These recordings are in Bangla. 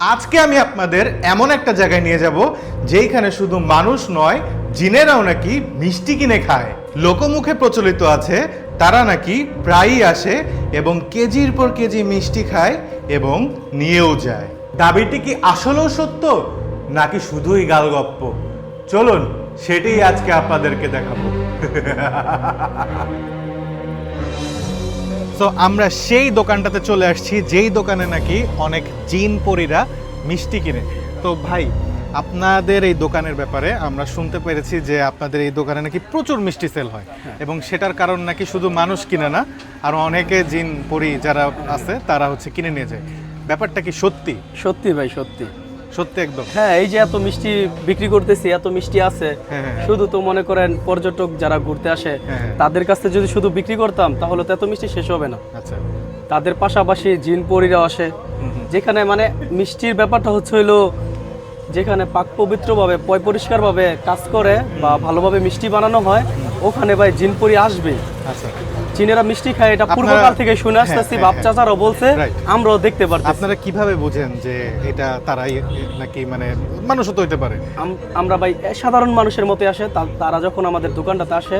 আজকে আমি আপনাদের এমন একটা জায়গায় নিয়ে যাব, যেইখানে শুধু মানুষ নয়, জিনেরাও নাকি মিষ্টি কিনে খায়। লোকমুখে প্রচলিত আছে, তারা নাকি প্রায়ই আসে এবং কেজির পর কেজি মিষ্টি খায় এবং নিয়েও যায়। দাবিটি কি আসলেও সত্য, নাকি শুধুই গালগপ্প? চলুন, সেটাই আজকে আপনাদেরকে দেখাবো। সো আমরা সেই দোকানটাতে চলে আসছি যেই দোকানে নাকি অনেক জিন পরীরা মিষ্টি কিনে। তো ভাই আপনাদের এই দোকানের ব্যাপারে আমরা শুনতে পেরেছি যে আপনাদের এই দোকানে নাকি প্রচুর মিষ্টি সেল হয়। এবং সেটার কারণ নাকি শুধু মানুষ কিনে না আর অনেকে জিন পরি যারা আছে তারা হচ্ছে কিনে নিয়ে যায়। ব্যাপারটা কি সত্যি? সত্যি ভাই সত্যি। সত্যি একদম। হ্যাঁ এই যে এত মিষ্টি বিক্রি করতেছি এত মিষ্টি আছে হ্যাঁ, হ্যাঁ। শুধু তো মনে করেন পর্যটক যারা ঘুরতে আসে হ্যাঁ, হ্যাঁ। তাদের কাছে যদি শুধু বিক্রি করতাম তাহলে তো এত মিষ্টি শেষ হবে না। আচ্ছা। তাদের পাশাপাশি জিন পরিরাও আসে। যেখানে মানে মিষ্টির ব্যাপারটা হচ্ছে হইল যেখানে পাক পবিত্রভাবে পয় পরিষ্কারভাবে কাজ করে বা ভালোভাবে মিষ্টি বানানো হয় ওখানে ভাই জিন পরি আসবে আচ্ছা। চীনেরা মিষ্টি খায় এটা পূর্বকাল থেকে শুনে হ্যাঁ, আসতেছি হ্যাঁ, বাপ হ্যাঁ। চাচারাও বলছে আমরাও দেখতে পারতেছি। আপনারা কীভাবে বোঝেন যে এটা তারাই নাকি মানে মানুষও তো হইতে পারে? আমরা ভাই সাধারণ মানুষের মতো আসে তারা যখন আমাদের দোকানটাতে আসে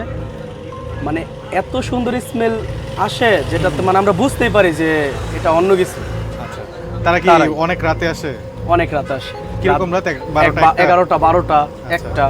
মানে এত সুন্দর স্মেল আসে যেটাতে মানে আমরা বুঝতেই পারি যে এটা অন্য কিছু। আচ্ছা তারা কি অনেক রাতে আসে? অনেক রাত আসে। কীরকম রাত? এগারোটা বারোটা আচ্ছা। একটা।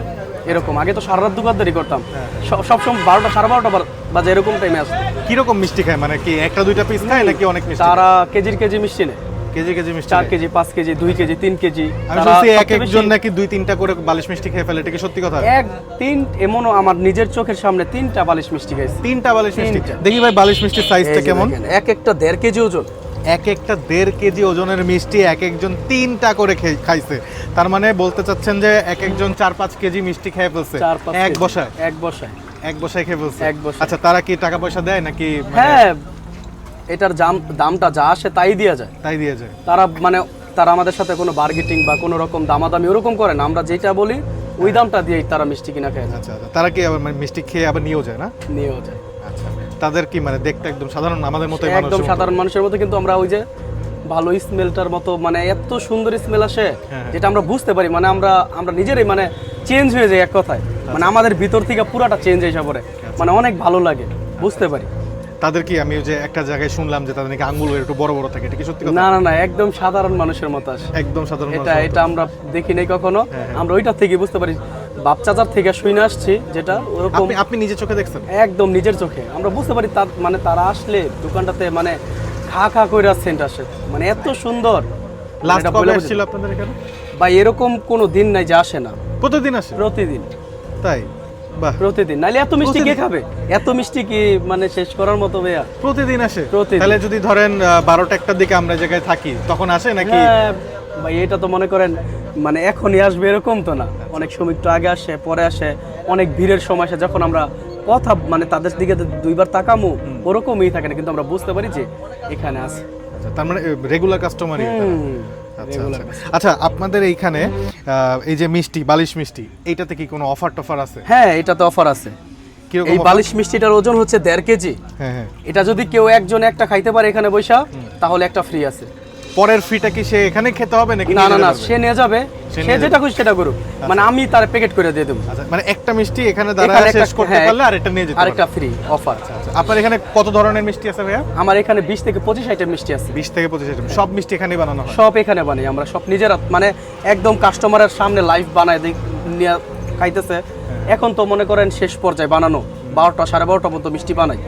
এরকম। আগে তো সারা রাত দোকানদারি করতাম। হ্যাঁ। সবসময় বারোটা সাড়ে বারোটা বার- বাজে এরকম টাইমে আসতো। কীরকম মিষ্টি খায়? মানে কি একটা দুইটা পিস খায় নাকি অনেক মিষ্টি? তারা কেজির কেজি মিষ্টি নেয়। কেজি কেজি মিষ্টি কেজি পাঁচ কেজি দুই কেজি তিন কেজি। আমি শুনছি এক একজন নাকি দুই তিনটা করে বালিশ মিষ্টি খেয়ে ফেলে এটা কি সত্যি কথা? এক তিন এমনও আমার নিজের চোখের সামনে তিনটা বালিশ মিষ্টি খাইছি। তিনটা বালিশ মিষ্টি। দেখি ভাই বালিশ মিষ্টির সাইজটা কেমন? এক একটা দেড় কেজি ওজন। এক একটা দেড় কেজি ওজনের মিষ্টি এক একজন তিনটা করে খাইছে। তার মানে বলতে চাচ্ছেন যে এক একজন চার পাঁচ কেজি মিষ্টি খেয়ে ফেলছে? এক। বসায়? এক বসায়। এক বসায় খেয়ে ফেলছে? এক বসায়। আচ্ছা তারা কি টাকা পয়সা দেয় নাকি মানে হ্যাঁ এটার দাম দামটা যা আসে তাই দিয়ে যায়। তাই দিয়ে যায়? তারা মানে তারা আমাদের সাথে কোনো বার্গেটিং বা কোনো রকম দামাদামি ওরকম করে না। আমরা যেটা বলি ওই দামটা দিয়েই তারা মিষ্টি কিনা খেয়ে যায়। আচ্ছা আচ্ছা। তারা কি আবার মানে মিষ্টি খেয়ে আবার নিয়েও যায় না? নিয়েও যায়। তাদের কি মানে দেখতে একদম সাধারণ আমাদের মানুষ একদম সাধারণ মানুষের মতো কিন্তু আমরা ওই যে ভালো স্মেলটার মতো মানে এত সুন্দর স্মেল আসে হ্যাঁ। যেটা আমরা বুঝতে পারি মানে আমরা আমরা নিজেরাই মানে চেঞ্জ হয়ে যাই এক কথায়। মানে আচ্ছা। আমাদের ভিতর থেকে পুরাটা চেঞ্জ হয়ে পড়ে মানে অনেক ভালো লাগে বুঝতে পারি। তাদের কি আমি ওই যে একটা জায়গায় শুনলাম যে তাদের নাকি আঙ্গুল একটু বড় বড় থাকে এটা কি সত্যি না না না একদম সাধারণ মানুষের মতো আসে। একদম সাধারণ এটা এটা আমরা দেখি নাই কখনো। হ্যাঁ, আমরা ওইটা থেকে বুঝতে পারি। বাপ চাচার থেকে শুনে আসছি যেটা ওরকম আপনি নিজের চোখে দেখছেন? একদম নিজের চোখে। আমরা বুঝতে পারি তার মানে তারা আসলে দোকানটাতে মানে খা খা করে সেন্ট আসে। মানে এত সুন্দর। লাস্ট কবে বলে আসছিল আপনাদের এখানে? বা এরকম কোনো দিন নাই যে আসে না। প্রতিদিন আসে? প্রতিদিন। তাই? বাহ। প্রতিদিন। নাহলে এত মিষ্টি কে খাবে? এত মিষ্টি কি মানে শেষ করার মতো ভাইয়া? প্রতিদিন আসে। তাহলে যদি ধরেন বারোটা একটার দিকে আমরা জায়গায় থাকি তখন আসে নাকি হ্যাঁ ভাই এটা তো মনে করেন মানে এখনই আসবে এরকম তো না। অনেক সময় একটু আগে আসে পরে আসে অনেক ভিড়ের সময় আসে যখন আমরা কথা মানে তাদের দিকে দুইবার তাকামো ওরকমই থাকে না কিন্তু আমরা বুঝতে পারি যে এখানে আছে। আচ্ছা, তার মানে রেগুলার কাস্টমারই আচ্ছা আচ্ছা। আচ্ছা আপনাদের এইখানে এই যে মিষ্টি বালিশ মিষ্টি এইটাতে কি কোনো অফার টফার আছে? হ্যাঁ এটাতে অফার আছে। এই বালিশ মিষ্টিটার ওজন হচ্ছে দেড় কেজি। হ্যাঁ হ্যাঁ। এটা যদি কেউ একজন একটা খাইতে পারে এখানে বৈশা তাহলে একটা ফ্রি আছে। পরের ফ্রিটা কি সে এখানে খেতে হবে নাকি না না না সে নিয়ে যাবে। সে যেটা খুশি সেটা করুক। মানে আমি তার প্যাকেট করে দিয়ে দেবো। আচ্ছা মানে একটা মিষ্টি এখানে দাঁড়ায় শেষ করতে হ্যাঁ, পারলে আরেকটা নিয়ে যেতে আরেকটা ফ্রি অফার আচ্ছা আপনার এখানে কত ধরনের মিষ্টি আছে ভাইয়া? আমার এখানে বিশ থেকে পঁচিশ আইটেম মিষ্টি আছে। বিশ থেকে পঁচিশ আইটেম সব মিষ্টি এখানে বানানো হয়? সব এখানে বানাই আমরা সব নিজেরা মানে একদম কাস্টমারের সামনে লাইভ বানায় দিই নিয়ে খাইতেছে। এখন তো মনে করেন শেষ পর্যায়ে বানানো। বারোটা সাড়ে বারোটা পর্যন্ত মিষ্টি বানাই।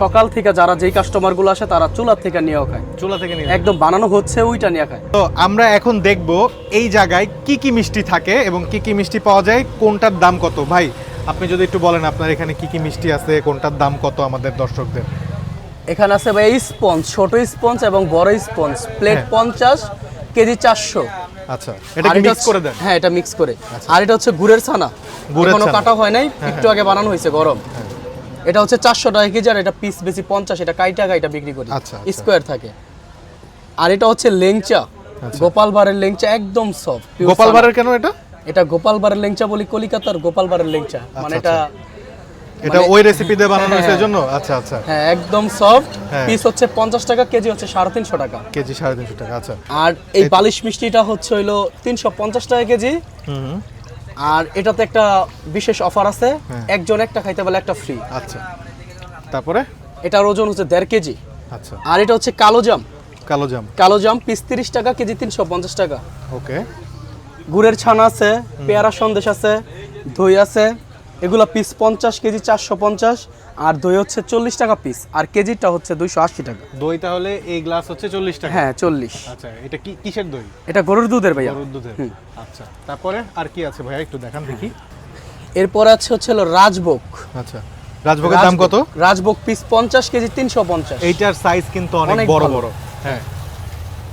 সকাল থেকে যারা যেই কাস্টমারগুলো আসে তারা চুলা থেকে নিয়েও খায়। চুলা থেকে নিয়ে একদম বানানো হচ্ছে ওইটা নিয়ে খায়। তো আমরা এখন দেখব এই জায়গায় কি কি মিষ্টি থাকে এবং কি কি মিষ্টি পাওয়া যায় কোনটার দাম কত? ভাই আপনি যদি একটু বলেন আপনার এখানে কি কি মিষ্টি আছে কোনটার দাম কত আমাদের দর্শকদের? এখানে আছে ভাই স্পঞ্জ ছোট স্পঞ্জ এবং বড় স্পঞ্জ প্লেট হ্যাঁ। পঞ্চাশ কেজি চারশো। আচ্ছা এটা কি মিক্স করে দেন? হ্যাঁ এটা মিক্স করে। আর এটা হচ্ছে গুড়ের ছানা। গুড়ের ছানা। কাটা হয় নাই একটু আগে বানানো হয়েছে গরম। এটা হচ্ছে চারশো টাকা কেজি আর এটা পিস বেশি পঞ্চাশ এটা কাইটা কাইটা বিক্রি করি। আচ্ছা, আচ্ছা। স্কোয়ার থাকে। আর এটা হচ্ছে লেংচা। গোপাল বারের লেংচা একদম সফট গোপাল ভাড়ের কেন এটা? এটা গোপাল বারের লেংচা বলি কলিকাতার গোপাল বারের লেংচা। মানে আচ্ছা, এটা এটা মানে- ওই রেসিপি দিয়ে বানানো হয়েছে হ্যাঁ। এজন্য আচ্ছা আচ্ছা। হ্যাঁ একদম সফট হ্যাঁ। পিস হচ্ছে পঞ্চাশ টাকা কেজি হচ্ছে সাড়ে তিনশো টাকা। কেজি সাড়ে তিনশো টাকা আচ্ছা। আর এই বালিশ মিষ্টিটা হচ্ছে হইল তিনশো পঞ্চাশ টাকা কেজি। হুম, আর এটাতে একটা বিশেষ অফার আছে। হ্যাঁ। একজন একটা খাইতে পারলে একটা ফ্রি আচ্ছা। তারপরে? এটার ওজন হচ্ছে দেড় কেজি। আচ্ছা। আর এটা হচ্ছে কালো জাম। কালো জাম। কালো জাম পিস তিরিশ টাকা কেজি তিনশো পঞ্চাশ টাকা। ওকে। গুড়ের ছানা আছে পেয়ারা সন্দেশ আছে দই আছে। এগুলো পিস পঞ্চাশ কেজি চারশো পঞ্চাশ। আর দই হচ্ছে চল্লিশ টাকা পিস আর কেজিটা হচ্ছে দুইশো আশি টাকা। দই তাহলে এই গ্লাস হচ্ছে চল্লিশ টাকা? হ্যাঁ চল্লিশ। আচ্ছা এটা কি কিসের দই? এটা গরুর দুধের ভাইয়া। গরুর দুধের। আচ্ছা তারপরে আর কি আছে ভাইয়া? একটু দেখান দেখি। এরপর আছে হচ্ছে হলো রাজভোগ। আচ্ছা রাজভোগের দাম কত? রাজভোগ পিস পঞ্চাশ কেজি তিনশো পঞ্চাশ। এইটার সাইজ কিন্তু অনেক বড় বড়। হ্যাঁ।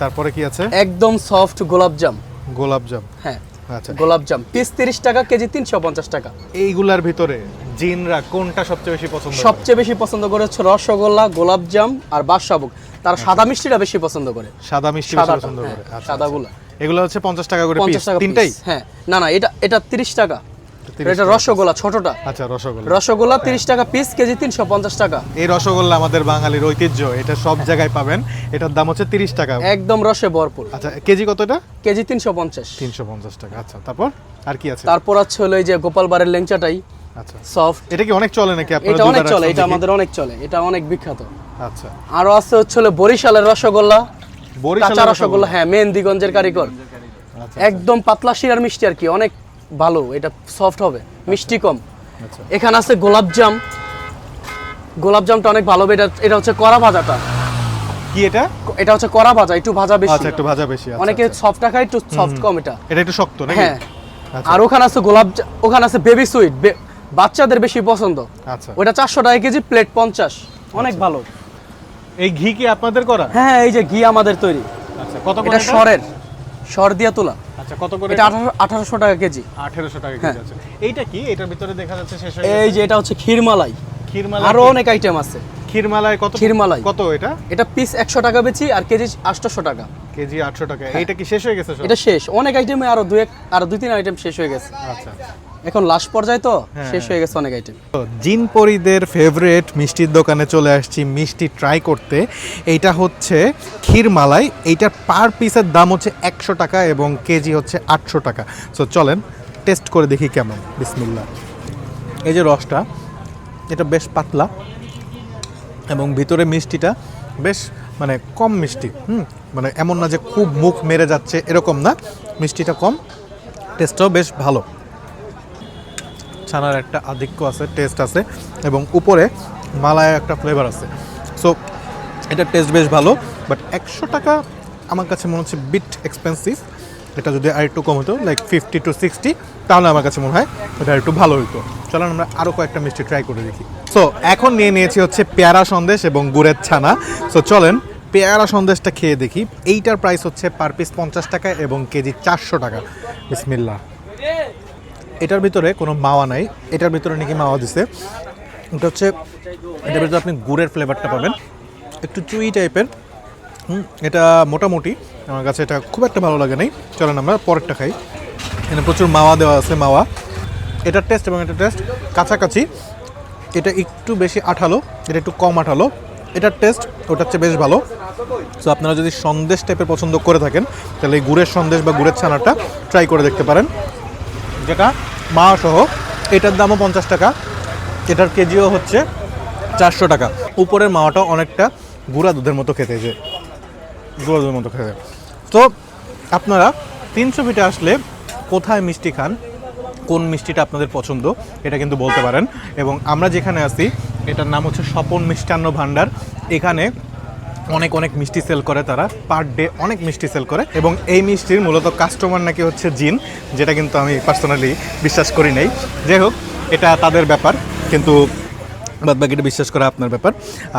তারপরে কি আছে? একদম সফট গোলাপজাম। গোলাপ জাম হ্যাঁ। আচ্ছা। গোলাপজাম পিস তিরিশ টাকা কেজি তিনশো পঞ্চাশ টাকা। এইগুলার ভিতরে জিনরা কোনটা সবচেয়ে বেশি পছন্দ সবচেয়ে বেশি পছন্দ করে হচ্ছে রসগোল্লা গোলাপজাম আর বাদশাভোগ তারা সাদা মিষ্টিটা বেশি পছন্দ করে। সাদা মিষ্টি পছন্দ হ্যাঁ, করে। আচ্ছা, সাদাগুলা। আচ্ছা। এগুলো হচ্ছে পঞ্চাশ টাকা করে পিস পঞ্চাশ টাকা তিনটাই? হ্যাঁ। না না এটা এটা তিরিশ টাকা। 30 এটা রসগোল্লা ছোটটা। আচ্ছা রসগোল্লা। রসগোল্লা তিরিশ টাকা পিস কেজি তিনশো পঞ্চাশ টাকা। এই রসগোল্লা আমাদের বাঙালির ঐতিহ্য এটা সব জায়গায় পাবেন। এটার দাম হচ্ছে তিরিশ টাকা। একদম রসে ভরপুর। আচ্ছা কেজি কত এটা? কেজি তিনশো পঞ্চাশ। তিনশো পঞ্চাশ টাকা আচ্ছা। তারপর? আর কি আছে? তারপর আছে হলো এই যে লেংচাটাই। আচ্ছা। সফট এটা কি অনেক চলে নাকি আপনারা এটা অনেক চলে এটা আমাদের অনেক চলে এটা অনেক বিখ্যাত। আচ্ছা। আরও আছে হচ্ছে বরিশালের রসগোল্লা। বরিশালের রসগোল্লা হ্যাঁ মেহেন্দিগঞ্জের কারিগর। আচ্ছা। একদম পাতলা শিরার মিষ্টি আর কি অনেক ভালো এটা সফট হবে মিষ্টি কম। আচ্ছা। এখানে আছে গোলাপজাম গোলাপজামটা অনেক ভালো হবে এটা এটা হচ্ছে কড়া ভাজাটা। কি এটা? এটা হচ্ছে কড়া ভাজা একটু ভাজা বেশি। আচ্ছা একটু ভাজা বেশি আচ্ছা, অনেকে আচ্ছা। সফট খায় একটু সফট কম এটা। এটা একটু শক্ত নাকি? হ্যাঁ। আচ্ছা। আর ওখানে আছে গোলাপ ওখানে আছে বেবি সুইট বাচ্চাদের বেশি পছন্দ। আচ্ছা। ওটা চারশো টাকা কেজি প্লেট পঞ্চাশ। অনেক ভালো। এই ঘি কি আপনাদের করা? হ্যাঁ এই যে ঘি আমাদের তৈরি। আচ্ছা কত এটা? সরের। সর দিয়া তোলা। আচ্ছা কত করে? এটা আঠারো আঠারোশো টাকা কেজি। আঠেরোশো টাকা হ্যাঁ। কেজি আছে। এইটা কি? এটার ভিতরে দেখা যাচ্ছে শেষ হয়ে এই যে এটা হচ্ছে ক্ষীরমালাই। ক্ষীরমালাই আরও অনেক আইটেম আছে। ক্ষীরমালাই কত? ক্ষীরমালাই। কত এটা? এটা পিস একশো টাকা বেচি আর কেজি আটশোশো টাকা। কেজি আটশো টাকা। এইটা কি শেষ হয়ে গেছে এটা শেষ। অনেক আইটেমে আরও দুই এক আরও দুই তিন আইটেম শেষ হয়ে গেছে। আচ্ছা। এখন লাস্ট পর্যায়ে তো হ্যাঁ, শেষ হয়ে গেছে অনেক আইটেম জিনপরিদের ফেভারেট মিষ্টির দোকানে চলে আসছি মিষ্টি ট্রাই করতে। এইটা হচ্ছে ক্ষীরমালাই এইটার পার পিসের দাম হচ্ছে একশো টাকা এবং কেজি হচ্ছে আটশো টাকা। সো চলেন টেস্ট করে দেখি কেমন। বিসমিল্লা এই যে রসটা এটা বেশ পাতলা এবং ভিতরে মিষ্টিটা বেশ মানে কম মিষ্টি হুম? মানে এমন না যে খুব মুখ মেরে যাচ্ছে এরকম না। মিষ্টিটা কম টেস্টটাও বেশ ভালো। ছানার একটা আধিক্য আছে টেস্ট আছে এবং উপরে মালায় একটা ফ্লেভার আছে। সো এটা টেস্ট বেশ ভালো বাট একশো টাকা আমার কাছে মনে হচ্ছে বিট এক্সপেন্সিভ এটা যদি আর একটু কম হতো লাইক ফিফটি টু সিক্সটি তাহলে আমার কাছে মনে হয় এটা একটু ভালো হতো চলেন আমরা আরও কয়েকটা মিষ্টি ট্রাই করে দেখি। সো এখন নিয়ে নিয়েছি হচ্ছে পেয়ারা সন্দেশ এবং গুড়ের ছানা। সো চলেন পেয়ারা সন্দেশটা খেয়ে দেখি। এইটার প্রাইস হচ্ছে পার পিস পঞ্চাশ টাকা এবং কেজি চারশো টাকা। বিসমিল্লা এটার ভিতরে কোনো মাওয়া নাই। এটার ভিতরে নাকি মাওয়া দিছে। এটা হচ্ছে, এটার ভিতরে আপনি গুড়ের ফ্লেভারটা পাবেন। একটু চুই টাইপের এটা মোটামুটি। আমার কাছে এটা খুব একটা ভালো লাগে নাই। চলেন আমরা পরেরটা খাই। এখানে প্রচুর মাওয়া দেওয়া আছে, মাওয়া। এটার টেস্ট এবং এটার টেস্ট কাছাকাছি। এটা একটু বেশি আঠালো, এটা একটু কম আঠালো। এটার টেস্ট ওটার চেয়ে বেশ ভালো। সো আপনারা যদি সন্দেশ টাইপের পছন্দ করে থাকেন, তাহলে এই গুড়ের সন্দেশ বা গুড়ের ছানাটা ট্রাই করে দেখতে পারেন। যেটা মা সহ এটার দামও পঞ্চাশ টাকা। এটার কেজিও হচ্ছে চারশো টাকা। উপরের মাওয়াটা অনেকটা গুঁড়া দুধের মতো খেতে যে। গুঁড়া দুধের মতো খেতে। তো আপনারা তিনশো ফিটে আসলে কোথায় মিষ্টি খান, কোন মিষ্টিটা আপনাদের পছন্দ, এটা কিন্তু বলতে পারেন। এবং আমরা যেখানে আছি, এটার নাম হচ্ছে স্বপন মিষ্টান্ন ভাণ্ডার। এখানে অনেক অনেক মিষ্টি সেল করে তারা পার ডে অনেক মিষ্টি সেল করে। এবং এই মিষ্টির মূলত কাস্টমার নাকি হচ্ছে জিন, যেটা কিন্তু আমি পার্সোনালি বিশ্বাস করি নাই। যাই হোক, এটা তাদের ব্যাপার, কিন্তু বাদ বাকিটা বিশ্বাস করা আপনার ব্যাপার।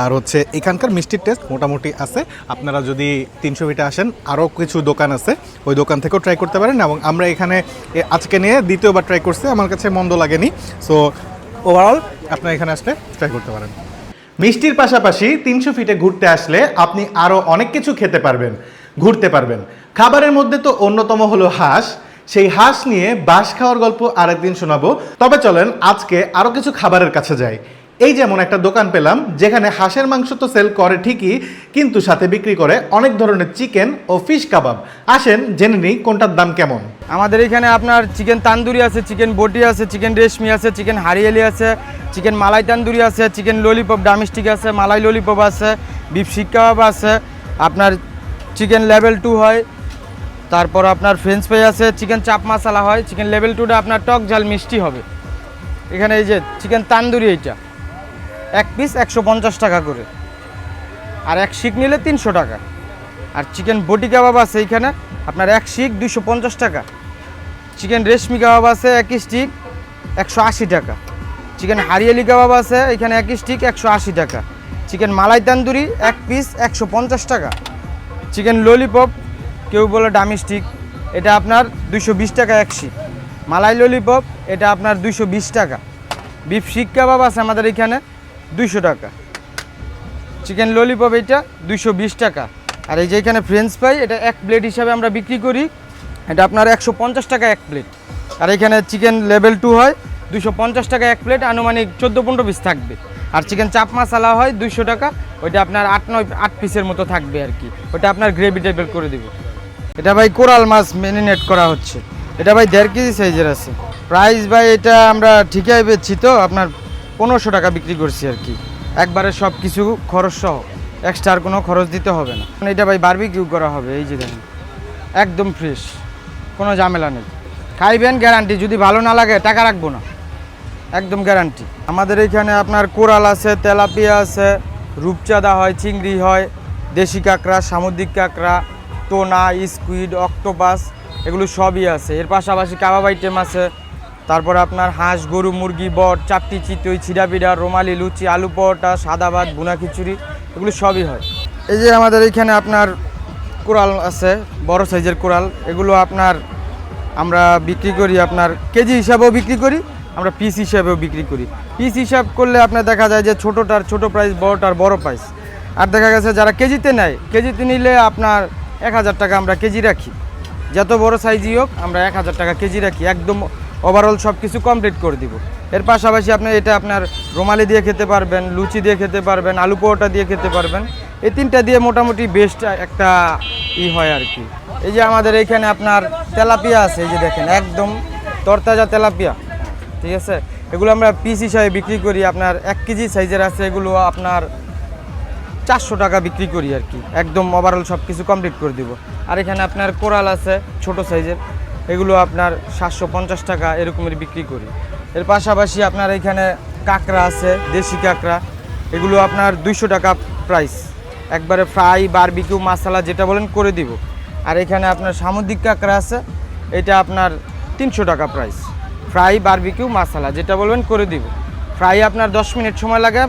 আর হচ্ছে এখানকার মিষ্টির টেস্ট মোটামুটি আছে। আপনারা যদি তিনশো ফিটে আসেন, আরও কিছু দোকান আছে। ওই দোকান থেকেও ট্রাই করতে পারেন এবং আমরা এখানে আজকে নিয়ে দ্বিতীয়বার ট্রাই করছি। আমার কাছে মন্দ লাগেনি। সো ওভারঅল আপনারা এখানে আসলে ট্রাই করতে পারেন। মিষ্টির পাশাপাশি তিনশো ফিটে ঘুরতে আসলে আপনি আরও অনেক কিছু খেতে পারবেন, ঘুরতে পারবেন। খাবারের মধ্যে তো অন্যতম হলো হাঁস। সেই হাঁস নিয়ে বাঁশ খাওয়ার গল্প আরেকদিন শোনাবো। তবে চলেন আজকে আরও কিছু খাবারের কাছে যাই। এই যেমন একটা দোকান পেলাম, যেখানে হাঁসের মাংস তো সেল করে ঠিকই, কিন্তু সাথে বিক্রি করে অনেক ধরনের চিকেন ও ফিশ কাবাব আসেন, জেনে নিই কোনটার দাম কেমন। আমাদের এখানে আপনার চিকেন তান্দুরি আছে চিকেন বটি আছে চিকেন রেশমি আছে চিকেন হারিয়ালি আছে চিকেন মালাই তান্দুরি আছে চিকেন ললিপপ ডামিস্টিক আছে, মালাই ললিপপ আছে বিফ শিক কাবাব আছে, আপনার চিকেন লেভেল টু হয়, তারপর আপনার ফ্রেঞ্চ ফ্রাই আছে চিকেন চাপ মশালা হয় চিকেন লেভেল টুটা আপনার টক ঝাল মিষ্টি হবে। এখানে এই যে চিকেন তান্দুরি এইটা। এক পিস একশো পঞ্চাশ টাকা করে। আর এক শিক নিলে তিনশো টাকা। আর চিকেন বটি কাবাব আছে এইখানে, আপনার এক শিক দুশো পঞ্চাশ টাকা। চিকেন রেশমি কাবাব আছে এক স্টিক একশো আশি টাকা। চিকেন হারিয়ালি কাবাব আছে এখানে এক স্টিক একশো আশি টাকা। চিকেন মালাই তান্দুরি এক পিস একশো পঞ্চাশ টাকা। চিকেন ললিপপ কেউ বলে ডামি স্টিক এটা আপনার দুশো বিশ টাকা এক শিক। মালাই ললিপপ এটা আপনার দুশো বিশ টাকা। বিফ শিক কাবাব আছে আমাদের এখানে দুইশো টাকা। চিকেন ললিপপ এটা দুইশো বিশ টাকা। আর এই যে এখানে ফ্রেঞ্চ ফ্রাই এটা এক প্লেট হিসাবে আমরা বিক্রি করি। এটা আপনার একশো পঞ্চাশ টাকা এক প্লেট আর এখানে চিকেন লেভেল টু হয় দুশো পঞ্চাশ টাকা এক প্লেট আনুমানিক চোদ্দ পনেরো পিস থাকবে। আর চিকেন চাপ মশালা হয় দুইশো টাকা, ওইটা আপনার আট নয়, আট পিসের মতো থাকবে আর কি। ওইটা আপনার গ্রেভি টাইপের করে দেবো। এটা ভাই কোরাল মাছ মেরিনেট করা হচ্ছে। এটা ভাই দেড় কেজি সাইজের আছে। প্রাইস ভাই এটা আমরা ঠিকই পেয়েছি তো, আপনার পনেরোশো টাকা বিক্রি করছি আর কি। একবারে সব কিছু খরচ সহ এক্সট্রা আর কোনো খরচ দিতে হবে না। এটা ভাই বারবিকিউ করা হবে, এই যে দেখেন। একদম ফ্রেশ কোনো ঝামেলা নেই। খাইবেন গ্যারান্টি যদি ভালো না লাগে, টাকা রাখব না। একদম গ্যারান্টি আমাদের এখানে আপনার কোরাল আছে, তেলাপিয়া আছে, রূপচাঁদা হয়, চিংড়ি হয়, দেশি কাঁকড়া, সামুদ্রিক কাঁকড়া, টোনা স্কুইড অক্টোপাস এগুলো সবই আছে। এর পাশাপাশি কাবাব আইটেম আছে তারপর আপনার হাঁস, গরু, মুরগি, বট, চাপটি, চিতই ছিড়াপিড়া রোমালি, লুচি, আলু পরোটা, সাদা ভাত বুনা খিচুড়ি, এগুলো সবই হয়। এই যে আমাদের এখানে আপনার কোরাল আছে, বড় সাইজের কোরাল, এগুলো আপনার আমরা বিক্রি করি আপনার কেজি হিসাবেও বিক্রি করি, আমরা পিস হিসাবেও বিক্রি করি। পিস হিসাব করলে আপনার দেখা যায় যে ছোটোটার ছোট প্রাইস বড়টার বড় প্রাইস আর দেখা গেছে যারা কেজিতে নেয়, কেজিতে নিলে আপনার এক হাজার টাকা আমরা কেজি রাখি। যত বড় সাইজই হোক, আমরা এক হাজার টাকা কেজি রাখি। একদম ওভারঅল সব কিছু কমপ্লিট করে দিব। এর পাশাপাশি আপনি এটা আপনার রোমালি দিয়ে খেতে পারবেন, লুচি দিয়ে খেতে পারবেন, আলু পরোটা দিয়ে খেতে পারবেন। এই তিনটা দিয়ে মোটামুটি বেস্ট একটা ই হয় আর কি। এই যে আমাদের এইখানে আপনার তেলাপিয়া আছে, এই যে দেখেন, একদম তরতাজা তেলাপিয়া, ঠিক আছে? এগুলো আমরা পিস হিসাবে বিক্রি করি, আপনার এক কেজি সাইজের আছে, এগুলো আপনার চারশো টাকা বিক্রি করি আর কি। একদম ওভারঅল সব কিছু কমপ্লিট করে দিব। আর এখানে আপনার কোরাল আছে, ছোট সাইজের এগুলো আপনার সাতশো পঞ্চাশ টাকা এরকমের বিক্রি করি। এর পাশাপাশি আপনার এখানে কাঁকড়া আছে, দেশি কাঁকড়া। এগুলো আপনার দুইশো টাকা প্রাইস একবারে ফ্রাই বারবিকিউ মশলা যেটা বলেন করে দিব। আর এখানে আপনার সামুদ্রিক কাঁকড়া আছে, এটা আপনার তিনশো টাকা প্রাইস ফ্রাই বারবিকিউ মশলা যেটা বলবেন করে দিব। ফ্রাই আপনার দশ মিনিট সময় লাগে,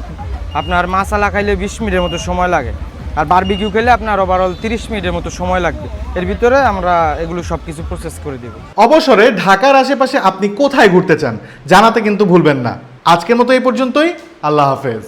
আপনার মাসালা খাইলে বিশ মিনিটের মতো সময় লাগে। আর বারবিকিউ খেলে আপনার ওভারঅল তিরিশ মিনিটের মতো সময় লাগবে। এর ভিতরে আমরা এগুলো সব কিছু প্রসেস করে দেব। অবসরে ঢাকার আশেপাশে আপনি কোথায় ঘুরতে চান, জানাতে কিন্তু ভুলবেন না। আজকের মতো এই পর্যন্তই, আল্লাহ হাফেজ।